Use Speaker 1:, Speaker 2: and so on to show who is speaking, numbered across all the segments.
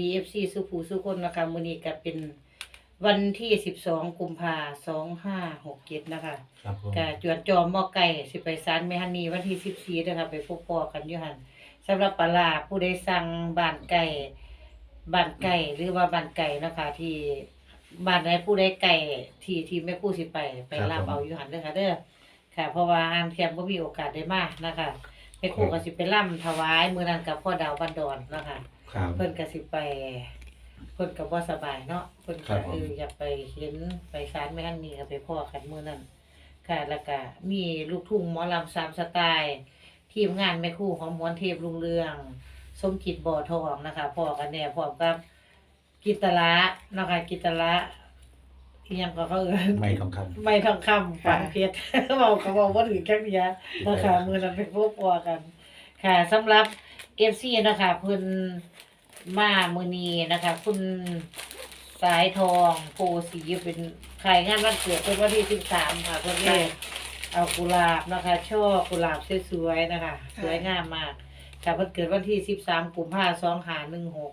Speaker 1: ดี FC สุภูสุคนนะคะมื้อนี้ก็เป็นวันที่12กุมภา2567นะคะ
Speaker 2: ครับผม
Speaker 1: ก็จวนจอมหม้อไก่สิไปศาลแม่ฮันนี่วันที่14นะคะไปพบปอกันอยู่หั่นสำหรับปลาร้าผู้ใดสั่งบ้านไก่บ้านไก่หรือว่าบ้านไก่นะคะที่บ้านใดผู้ใดไก่ที่ที่แม่ครู่สิไปไปรับเอาอยู่หั่นเด้อค่ะเด้อค่ะ เพราะว่าอานเทียมบ่มีโอกาสได้มานะคะแม่ครู่ก็สิไปร่ำถวายมื้อนั้นกับพ่อดาวบันดอนนะคะ
Speaker 2: ครับ
Speaker 1: เพิ่นก็สิไป เพิ่นก็บ่สบายเนาะเพิ่น
Speaker 2: ครั
Speaker 1: ก็
Speaker 2: บผม
Speaker 1: เอออยากไปเห็นไปศาลแม่ฮันนี่ก็ไปพ้อกันมื้อนั้นค่ะแล้วก็มีลูกทุ่งหมอลำสามสไตล์ทีมงานแม่ครู่ของมวนเทพลุงเรือง สมจิตบ่อทองนะคะพ้อกันแน่พร้อมกับกิตละนะคะกิตละอีหยังก็เขาเอิ้น
Speaker 2: ไม่ทองคำ
Speaker 1: ไม่ทองคำฝังเพชรเว้าเขาบอกว่าถึงแค่เนี้ยนะคะมื้อนั้นไปพบปอกัน ค่ะสำหรับ FC นะคะเพิ่นมามื้อนี้นะคะ คุณสายทองโพสีเป็นใครงานวันเกิดเป็นวันที่13ค่ะเพิ่นเลยเอากุหลาบนะคะช่อกุหลาบสวยๆนะคะ สวยงามมากค่ะเพิ่นเกิดวันที่13กุมภาพันธ์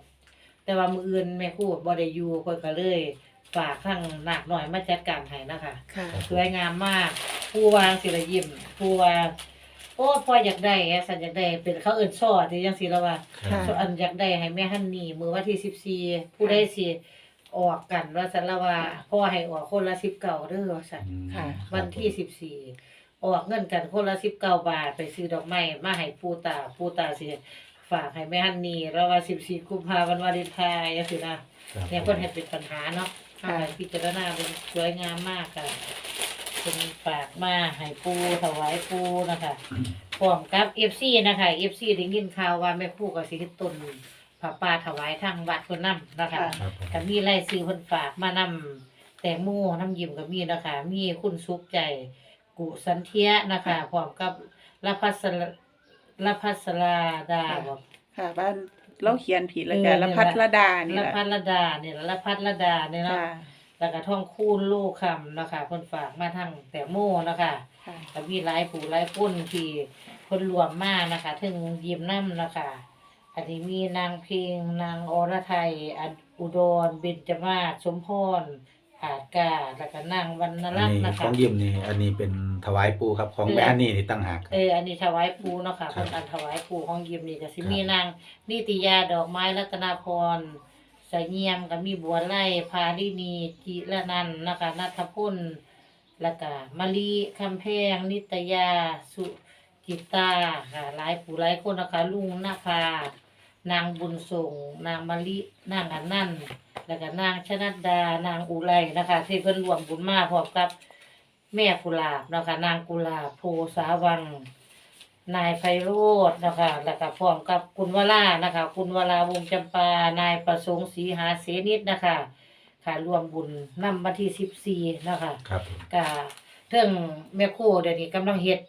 Speaker 1: 2516แต่ว่ามื้ออื่นแม่ครูบ่ได้อยู่เพิ่นก็เลยฝากข้างหนักหน่อยมาจัดการให้นะคะ
Speaker 3: ค่ะ
Speaker 1: สวยงามมากผู้วางศิลยิ้มผู้ว่า โอ้พ่ออยากได้แฮะสันอยากได้เป็นเขาเอิ้นซอที่จังซี่แล้วว่า
Speaker 2: ครับ
Speaker 3: ค่ะ
Speaker 1: อันอยากได้ให้แม่ฮันนี่มื้อวันที่14ผู้ใดสิออกกันว่าซั่นละว่าพ่อให้ออกคนละ19เด้อว่าซั่น
Speaker 2: อืม
Speaker 3: ค่ะ
Speaker 1: วันที่14ออกเงินกันคนละ19บาท ไปซื้อดอกไม้มาให้ปู่ตาปู่ตาสิฝากให้แม่ฮันนี่แล้วว่า14กุมภาพันธ์วันวาเลนไทน์จังซี่นะครับเนี่ยเพิ่นให้เป็นปัญหาเนาะ
Speaker 3: ค่ะ
Speaker 1: ให้พิจารณาเป็นสวยงามมากค่ะ เป็นฝากมาให้ปูถวายปูนะคะพร้อมกับเอฟซีนะคะเอฟซีได้ยินข่าวว่าแม่ครู่กับสิเฮ็ดต้นผ้าป่าถวายทางวัดเพิ่นนำนะคะ
Speaker 3: ค่ะ
Speaker 2: ครับผม
Speaker 1: ก็มีรายชื่อเพิ่นฝากมานำแตงโมน้ำยิ้มก็มีนะคะ มีคุณสุขใจกุสันเทียนะคะพร้อมกับละพัสลละพัสลาดาบอก
Speaker 3: ค่ะ บ้านเราเขียนผิดแล้ว
Speaker 1: เอ
Speaker 3: จ้ะ
Speaker 1: อ
Speaker 3: ละพัทรดานี่
Speaker 1: ละ
Speaker 3: แหละ
Speaker 1: พัสลดาเนี่ยละพัสลดาเนี่ยเนาะ
Speaker 3: ค่ะ
Speaker 1: แล้วก็ท่องคูณลูกคำนะคะเพิ่นฝากมาทางแต่โมนะคะ
Speaker 3: ค่ะ
Speaker 1: ก็มีหลายผู้หลายคนที่เพิ่นรวมมานะคะถึงยิ้มน้ำนะคะอันนี้มีนางเพลงนางอรไทยอันอุดรเบญจมาศสมพรอาจกาแล้วก็นางวรรณ
Speaker 2: อัน
Speaker 1: รัตน์
Speaker 2: นี้
Speaker 1: นะ
Speaker 2: ข
Speaker 1: คะ
Speaker 2: องยิมนี่อันนี้เป็นถวายปูครับของ
Speaker 1: เออ
Speaker 2: แม่อันนี่นี่ตั้งหากครับ
Speaker 1: เอออันนี้ถวายปูเนาะค่ะ
Speaker 2: ครับ
Speaker 1: เพิ่นอันถวายปูของยิมนี่ก็สิ
Speaker 2: ครับ
Speaker 1: มีนางนิตยาดอกไม้รัตนาพร สายเงียมก็มีบัวไล่พาลินีจิระนันนะคะนัทพลแล้วก็มะลิคำแพง นิตยา สุจิตาค่ะหลายผู้หลายคนนะคะลุงนาภานางบุญส่ง นางมะลินางอันนั่นต์แล้วก็นางชนัดดา นางอุไรนะคะที่เพิ่นรวมบุญมาพร้อมกับ แม่กุหลาบนะคะนางกุหลาบโพสาวัง นายไพโรธนะคะแล้วก็พร้อมกับคุณวรานะคะ คุณวราวงศ์จำปา นายประสงค์ศรีหาเสนิดนะคะ ค่ะรวมบุญนำวันที่สิบสี่นะคะ
Speaker 2: ครับผม
Speaker 1: กะเทิงแม่โคเดี๋ยวนี้กำลังเฮ็ด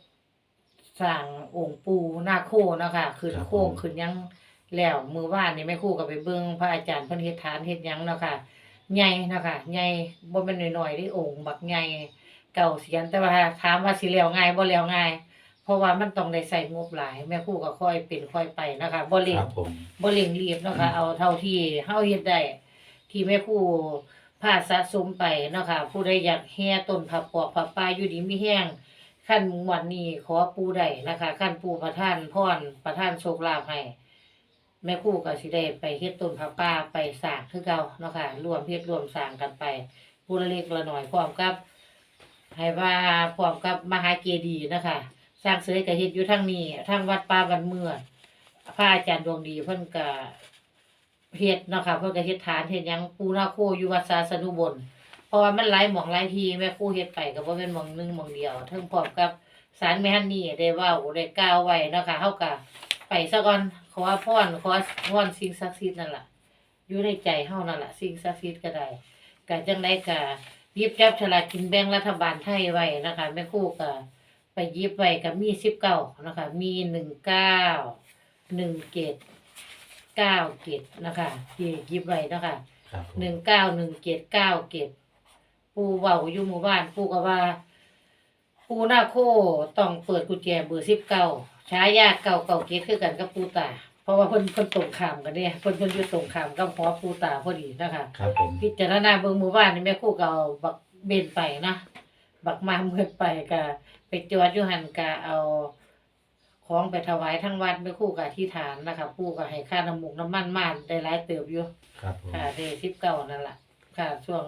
Speaker 1: สร้างองค์ปู่นาคโคนะคะขึ้นโค้งขึ้นหยังแล้วมือว่านนี่แม่ครูก็ไปเบิ่งพระอาจารย์เพิ่นเฮ็ดฐานเฮ็ดหยังเนาะค่ะใหญ่เนาะค่ะใหญ่บ่แม่นน้อยๆเด้องค์บักใหญ่เก่าเสียนแต่ว่าถามว่าสิแล้วง่ายบ่แล้วง่าย เพราะว่ามันต้องได้ใส่งบหลาย แม่ครูก็ค่อยเป็นค่อยไปนะคะบ่เร่
Speaker 2: ค
Speaker 1: ง
Speaker 2: รับผม
Speaker 1: บ่เร่งรีบเนาะค่ะเอาเท่าที่เฮาเฮ็ดได้ที่แม่ครูพาสะสมไปเนาะค่ะผู้ใดอยากแห่ต้นผักปอกผักปลาอยู่ดีมีแห้งขั้นงวดนี้ขอปูได้นะคะขั้นปูประทานพรประทานโชคลาภให้แม่ครูก็สิได้ไปเฮ็ดต้นผักปลาไปสร้างคือเก่าเนาะค่ะรวมเฮ็ดรวมสร้างกันไปผู้ละเล็กละน้อยพร้อมกับให้ว่าพร้อมกับมหาเจดีย์นะคะ สร้างเสยก็เฮ็ดอยู่ทางนี้ทางวัดป่าบันเมืองพระอาจารย์ดวงดีเพิ่นก็เฮ็ดเนาะค่ะเพิ่นก็เฮ็ดฐานเฮ็ดหยังปูนาโคอยู่วัดสาสนุบลเพราะว่ามันหลายหม่องหลายที่แม่ครูเฮ็ดไปก็บ่แม่นหม่องหนึงหม่องเดียวเทั้งพร้อมกับสารแม่ฮันนี่ได้ว้าได้กล่าวไว้เนาะค่ะเฮาก็ไปซะก่อนขอพรขอพรสิ่งศักดิ์สิทธิ์นั่นล่ะอยู่ในใจเฮานั่นล่ะสิ่งศักดิ์สิทธิ์ก็ได้ก็จังไดก็หยิบจับฉลากกินแบ่งรัฐบาลไทยไว้นะคะแม่ครูก็ ไปหยิบไว้กับมีสิบเก้านะคะ มีหนึ่งเก้าหนึ่งเกตเก้าเกตนะคะที่หยิบไว้เนาะคะ
Speaker 2: ครับผม
Speaker 1: หนึ่งเก้าหนึ่งเกตเก้าเกตปูเว้าอยู่หมู่บ้านปูก็ว่า ปูหน้าโคต้องเปิดกุญแจเบอร์สิบเก้าฉายาเก่าเก่าเกตคือกันกับปูตาราะว่าเพิ่นเพิ่นตรงข้ามกันเนี่ยเพิ่นเพิ่นอยู่ตรงข้ามกับหอปูตาพอดีนะคะ
Speaker 2: ครับผม
Speaker 1: พิจารณาเบิ่งหมู่บ้านนี่แม่ครูก็เอาบักเบนไปนะ บักมาเมือดไปก็ ไปจอดอยู่หั่นก็เอาของไปถวายทั้งวัดแม่ครูก็อธิษฐานนะคะปู่ก็ให้ค่าน้ำมูกน้ำมันมาได้หลายเติบอยู่
Speaker 2: ครับผม
Speaker 1: ค่ะได้19นั่นล่ะค่ะช่วง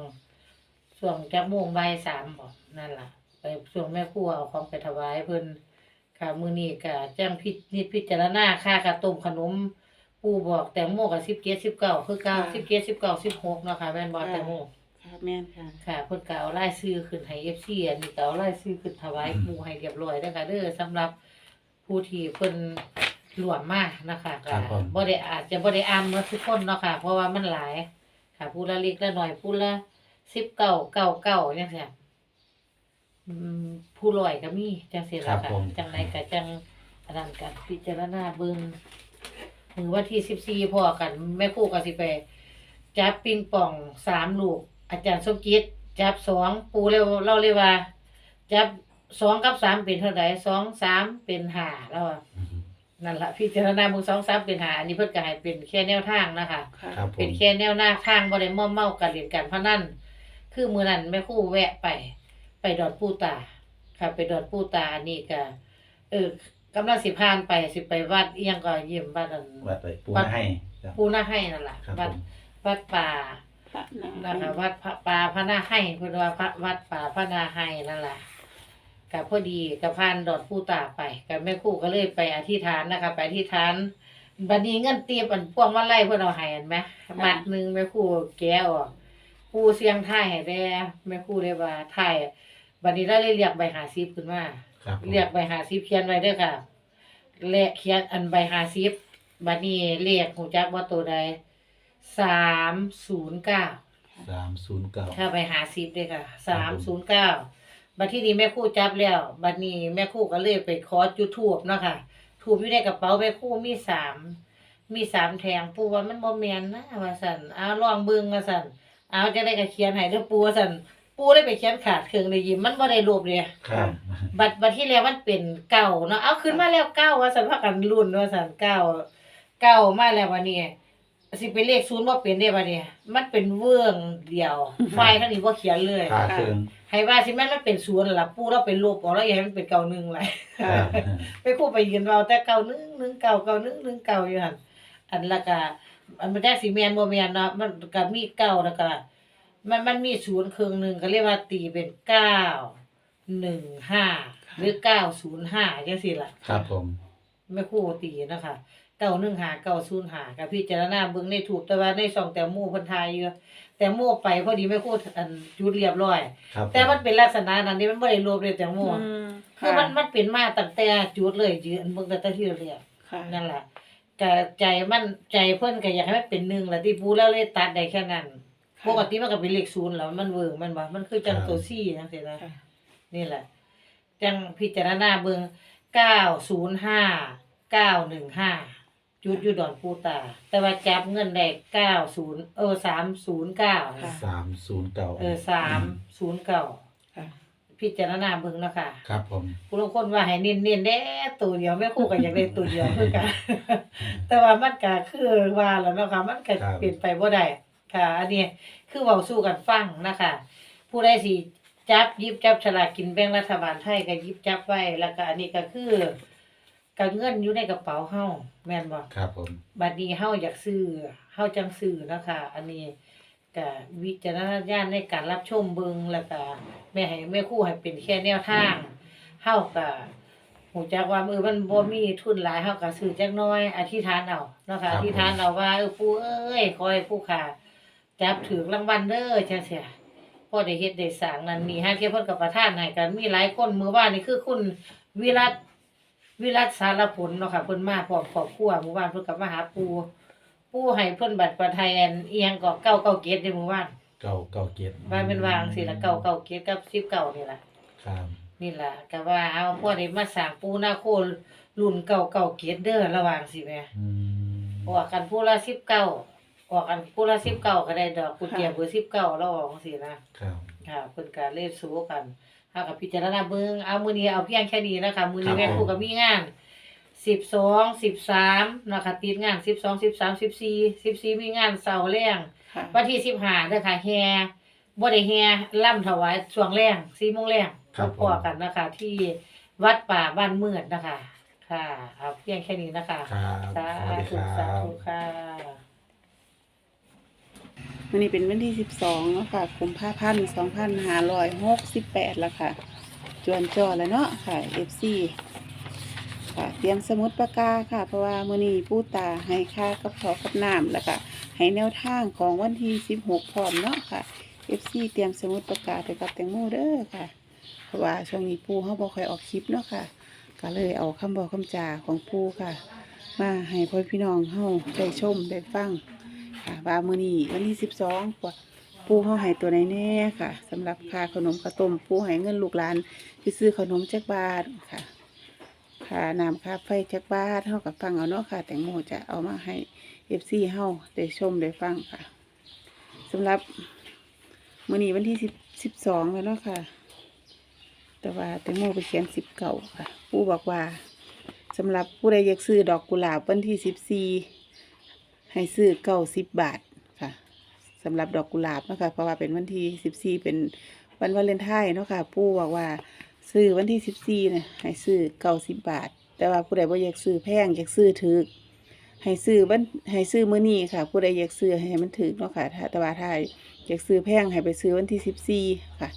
Speaker 1: ช่วงจักโมงบ่ายสามบ่นั่นล่ะไปช่วงแม่ครูเอาของไปถวายเพิ่นค่ะมื้อนี้ก็แจ้งพินิจพิจารณาค่ากระต้มขนมปู่บอกแตงโมก็17 19คือเก้า17 19 16เนาะค่ะแม่นบ่แตงโม
Speaker 3: ค่ะแม่นค่ะ
Speaker 1: ค่ะเพิ่นก็เอารายชื่อขึ้นให้ FC อันนี้ก็เอารายชื่อขึ้นถวายปู่ให้เรียบร้อยเด้อค่ะเด้อสำหรับผู้ที่เพิ่นรวมมานะคะก็บ่ได้อาจจะบ่ได้อ่านหมดทุกคนเนาะค่ะ เพราะว่ามันหลาย ค่ะผู้ละเล็กละน้อยผู้ละ19 99จังซี่อืมผู้ร้อยก็มีจังซี่ล่ะค่ะจังไดก็จังอันนั้นก็พิจารณาเบิ่ง มือวันที่14พอกันแม่ครูก็สิไปจับปิงป่องสามลูก อาจารย์สมกิจจับสองปูเร็วเราเลยว่า จับสองกับสามเป็นเท่าไหร่สองสามเป็นห้าแล้วอะ
Speaker 2: อืม
Speaker 1: นั่นละพิจารณามึงสองสามเป็นห้าอันนี้เพิ่นก็ให้เป็นแค่แนวทางนะคะ
Speaker 3: ค่ะ
Speaker 2: ครับผ
Speaker 1: เป็น
Speaker 2: ม
Speaker 1: แค่แนวหน้าทางบ่ได้ม่อมเมากันเล่นกันพนันคือมื้อนั้นแม่ครู่แวะไป ไปดอนปูตา ค่ะ ไปดอนปูตาอันนี้ก็เออกำลังสิพานไปสิไปวัดอีหยังก็เยี่ยมวัดอัน
Speaker 2: วัดไปปูมาให้ครับ
Speaker 1: ปูนาให้นั่นล่ะ
Speaker 2: ครับ
Speaker 1: วัด
Speaker 2: ผม
Speaker 1: วัดป่า
Speaker 3: พระนา
Speaker 1: นะคะวัดพระป่าพระนาให้เพิ่นว่าพระวัดป่าพระนาให้นั่นแหละกับพอดีกับพานดอดผู้ตาไปกับแม่ครู่ก็เลยไปอธิษฐานนะคะ ไปอธิษฐานบัดนี้เงินเตรียมอันพวงมาไล่เพิ่นเอาให้อันไหมบัตรหนึงแม่ครู่แก้ออกปูเสียงไทายให้แด่แม่ครู่เลยว่าไทายบัดนี้เราเลยเรียกใบ50ขึ้นมา
Speaker 2: ครับผม
Speaker 1: เรียกใบ50เขียนไว้เด้อค่ะเลขเขียนอันใบ50บัดนี้เลขฮู้จักว่าตัวใด 309
Speaker 2: สามศูนย์เก้า
Speaker 1: ถ้าไปหาซิปเลยค่ะสามศูนย์เก้าบัดที่นี้แม่ครู่จับแล้ว บัดนี้แม่ครู่ก็เลยไปขอจุดทูบเนาะค่ะทูบอยู่ในกระเป๋าแม่ครู่มีสามมีสามแทงปูว่ามันบ่แม่นนะว่าสั่นเอาลองเบิ่งว่าสั่นเอาจะได้ก็เขียนให้เด้อปูว่าสั่นปูได้ไปเขียนขาดเครื่องเลยยิ้มมันบ่ได้รูปเลย
Speaker 2: ครับ
Speaker 1: บัดบัดที่แล้วมันเป็นเก่าเนาะเอาขึ้นมาแล้วเก้าว่าสั่นพากันรุ่นว่าสั่นเก้าเก้ามาแล้ววันนี้ สิเป็นเลขศูนย์บ่เป็นเด้บัดนี้มันเป็นเบื้องเดียว ไฟทั้งนี้บ่เขียนเลย
Speaker 2: ขาเครื่อง
Speaker 1: ให้ว่าสิแม่นมันเป็นศูนย์ล่ะปู่เราเป็นลบออกแล้วอย่าให้มันเป็นเก่าหนึ่งเลย
Speaker 2: ค
Speaker 3: ค่ะ
Speaker 2: รับ
Speaker 1: ไปครู่ไปยืนเราแต่เก่าหนึ่งหนึ่งเก่าเก่าหนึ่งหนึ่งเก่าอยู่หั่นอันละก็อันมันได้สิแม่นบ่แม่นเนาะมันก็มีเก้าแล้วก็มันมันมีศูนย์ครึ่งหนึงก็เรียกว่าตีเป็นเก้าหนึ่งห้าหรือเก้าศูนย์ห้าจังซี่ล่ะ
Speaker 2: ครับผม
Speaker 1: ไม่ครู่ตีนะคะ เก้าหนึ่งหาเก้าศูนย์หากับพิจารณาเบิ่งในถูกแต่ว่าในสองแต่หมู่เพิ่นทายอยู่แต่หมู่ไปพอดีไม่ครู่อันจุดเรียบร้อย
Speaker 2: ครับ
Speaker 1: แต่มันเป็นลักษณะนั้นนี่มันบ่ได้รวบเลยแต่หมู่
Speaker 3: อืม
Speaker 1: คือมันมันเป็นมาตั้งแต่จุดเลยยืนเบิ่งแต่ที่เรียบ
Speaker 3: ค่ะ
Speaker 1: นั่นแหละก็ใจมันใจเพิ่นก็อยากให้มันเป็นหนึ่งแหละที่ปูแล้วเลยตัดได้แค่นั้นปกติมันก็เป็นเลขศูนย์แล้วมันเวิร์กมันบ่มันคือจังตัวซี่จังซี่นะ
Speaker 3: ค่ะ
Speaker 1: นี่แหละ จังพิจารณาเบิ่งเก้าศูนย์ห้าเก้าหนึ่งห้า จุดอยู่ดอนปูตา แต่ว่าจับเงินได้เก้าศูนย์เออสามศูนย์เก้า
Speaker 2: สามศูนย์เก้า
Speaker 1: เออสามศูนย์เก้า
Speaker 3: ค่ะ
Speaker 1: พิจารณาเบิ่งเนาะคะ
Speaker 2: ครับผม
Speaker 1: ผู้ลางคนว่าให้เน้นๆเด้ตัวเดียวแม่ครู่ก็อยากได้ตัวเดียวคือกัน แต่ว่ามันก็คือว่าแล้วเนาะค่ะมันก็เปลี่ยนไปบ่ได้ค่ะ อันนี้คือเว้าสู่กันฟังนะคะ ผู้ใดสิจับหยิบจับฉลากกินแบ่งรัฐบาลไทยก็หยิบจับไว้แล้วก็อันนี้ก็คือ ก็เงินอยู่ในกระเป๋าเฮาแม่นบ่
Speaker 2: ครับผม
Speaker 1: บัดนี้เฮาอยากซื้อเฮาจังซื้อนะคะอันนี้ก็วิจารณญาณในการรับชมเบิงแล้วก็แม่ให้แม่ครูให้เป็นแค่แนวทางเฮาก็หูจักว่ามือมันบ่มีทุนหลายเฮาก็ซื้อจักหน้อย อธิษฐานเอาเนาะค่ะอธิษฐานเอาว่าเออปู่เอ้ยขอให้ผู้ค่ะจับถือรางวัลเด้อจังซี่พอได้เฮ็ดได้สร้างนั่นนี่ฮะเที่ยเพิ่นก็ประทานให้กันมีหลายคนมื้อวานนี่คือคุณวิรัต วิรัตสารผลเนาะค่ะเพิ่นมาพร้อมครอบครัวหมู่บ้านเพิ่นก็มาหาปู่ปู่ให้เพิ่นบัตรประทายอันเอียงก็เก้าเก้าเกตในหมู่บ้าน
Speaker 2: เก้าเก้าเกียรติ
Speaker 1: ว่าเป็นวางสิละเก้าเก้าเกตกับสิบเก้านี่ล่ะ
Speaker 2: ครับ
Speaker 1: นี่ล่ะก็ว่าเอาพวกนี้มาสร้างปู่นาโครุ่นเก้าเก้าเกตเด้อระหว่างสิแม่
Speaker 2: อืม
Speaker 1: ออกกันผู้ละสิบเก้าออกกันผู้ละสิบเก้าก็ได้ดอกกุญแจเบอร์สิบเก้าแล้วออกสินะครับ ค่ะเพิ่นก็เล่นสู้กัน เฮากับพิจารณาเบิ่งเอามื้อนี้เอาเพียงแค่นี้นะคะมื้อนี้แม่ครูก็มีงานสิบสองสิบสามนะคะติดงานสิบสองสิบสามสิบสี่สิบสี่มีงานเสาร์แรง
Speaker 3: ค่ะ
Speaker 1: วันที่สิบห้าเด้อค่ะแฮบ่ได้แฮล่ำถวายช่วงแรงสี่โมงแรง
Speaker 2: ครับผม
Speaker 1: พอกันนะคะ ที่วัดป่าบ้านเมือดนะคะ ค่ะเอาเพียงแค่นี้นะคะ
Speaker 2: ครับ
Speaker 1: สา
Speaker 2: สวัสดี
Speaker 1: ธุ
Speaker 2: ค
Speaker 1: สา
Speaker 2: รับ
Speaker 1: ธุค่ะ
Speaker 3: วันนี้เป็นวันที่สิบสองเนาะค่ะกุมภาพันธ์สองพันห้าร้อยหกสิบแปดแล้วค่ะ จวนจอแล้วเนาะค่ะเอฟซีค่ะ เตรียมสมุดปากกาค่ะ เพราะว่ามื้อนี้ผู้ตาให้ค่ากับขอกับน้ำแล้วก็ให้แนวทางของวันที่สิบหกพร้อมเนาะค่ะเอฟซีเตรียมสมุดปากกาไปกับแตงโมเด้อค่ะ เพราะว่าช่วงนี้ปูเขาบ่ค่อยออกคลิปเนาะค่ะ ก็เลยเอาคำบอกคำจาของปูค่ะ มาให้พ่อพี่น้องเฮาได้ชมได้ฟัง ค่ะว่ามื้อนี้วันที่สิบสองกว่าปูเฮาให้ตัวไหนแน่ค่ะสำหรับค่าขนมข้าวต้มปูให้เงินลูกหลานไปซื้อขนมจักบาทค่ะค่าน้ำค่าไฟจักบาทเฮากับฟังเอาเนาะค่ะ แตงโมจะเอามาให้ FC เฮาได้ชมได้ฟังค่ะสำหรับมื้อนี้วันที่สิบสิบสองแล้วเนาะค่ะ แต่ว่าแตงโมไปเขียนสิบเก่าค่ะปูบอกว่าสำหรับผู้ใดอยากซื้อดอกกุหลาบวันที่สิบสี่ ให้ซื้อเก้าสิบบาทค่ะสำหรับดอกกุหลาบเนาะคะเพราะว่าเป็นวันที่สิบสี่เป็นวันวาเลนไทน์เนาะค่ะปูบอกว่าซื้อวันที่สิบสี่เนี่ยให้ซื้อเก้าสิบบาท แต่ว่าผู้ใดบ่อยากซื้อแพงอยากซื้อถึกให้ซื้อวันให้ซื้อมื้อนี้ค่ะ ผู้ใดอยากซื้อให้มันถึกเนาะค่ะถ้าต่ว่าถ้าอยากซื้อแพงให้ไปซื้อวันที่สิบสี่ค่ะ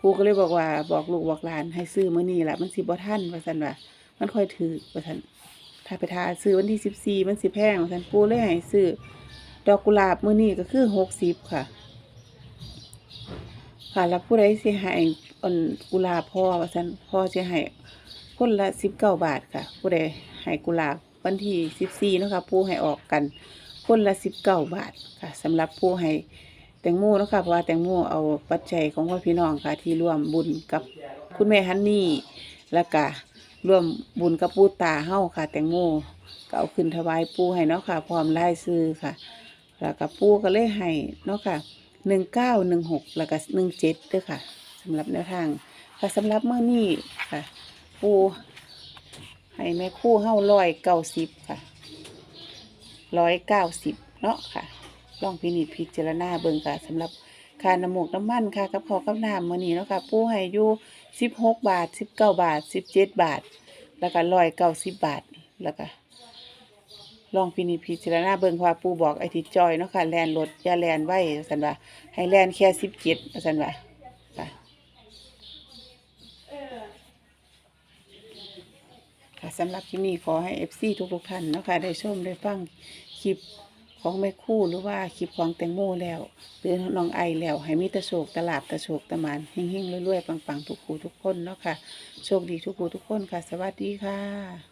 Speaker 3: ปูก็เลยบอกว่าบอกลูกบอกหลาน ให้ซื้อมื้อนี้แหละมันสิบ่ทันว่าซั่นว่ามันค่อยถือว่าซั่น ถ้าไปทาซื้อวันที่สิบสี่มันสิแพงสันปูเลยให้ซื้อดอกกุหลาบมือนี้ก็คือหกสิบค่ะ ค่ะแล้วผู้ใดสิให้อันกุหลาบพ่อว่าซั่นพ่อสิให้คนละสิบเก้าบาทค่ะ ผู้ใดให้กุหลาบวันที่สิบสี่นะคะปูให้ออกกันคนละสิบเก้าบาทค่ะสำหรับผู้ให้แตงโมนะคะเพราะว่าแตงโมเอาปัจจัยของพ่อพี่น้องค่ะที่ร่วมบุญกับคุณแม่ฮันนี่แล้วก็ ร่วมบุญกับปู่ตาเฮาค่ะ แตงโมก็เอาขึ้นถวายปู่ให้เนาะค่ะ พร้อมลายซื้อค่ะ แล้วก็ปู่ก็เลยให้เนาะค่ะหนึ่งเก้าหนึ่งหกแล้วก็หนึ่งเจ็ดด้วยค่ะสำหรับแนวทางค่ะสำหรับเมื่อนี้ค่ะ ปู่ให้แม่คู่เฮาร้อยเก้าสิบค่ะร้อยเก้าสิบเนาะค่ะลองพินิจพิจารณาเบิ่งค่ะสำหรับ ค่าน้ำมูกน้ำมันค่ะกับข้าวกับน้ำมื้อนี้เนาะค่ะปูให้อยู่16บาท19บเก้าบาท17บเจ็ดบาท แล้วก็190บบาทแล้วก็ลองพินิจพิจารณาเบิ่งว่าปูบอกไอ้ที่จอยเนาะค่ะแลนรถอย่าแลนไว้ว่าซั่นว่าให้แลนแค่17ว่าซั่นว่าค่ะสำหรับที่นี่ขอให้ FC ทุกๆท่านเนาะค่ะได้ชมได้ฟังคลิป ของแม่คู่หรือว่าคลิปของแตงโมแล้วหรือน้องไอแล้ว ให้มีตะโศกตลาดตะโศกตะมันเฮงๆรวยๆปังๆ ทุกคู่ทุกคนเนาะค่ะ โชคดีทุกคู่ทุกคนค่ะ สวัสดีค่ะ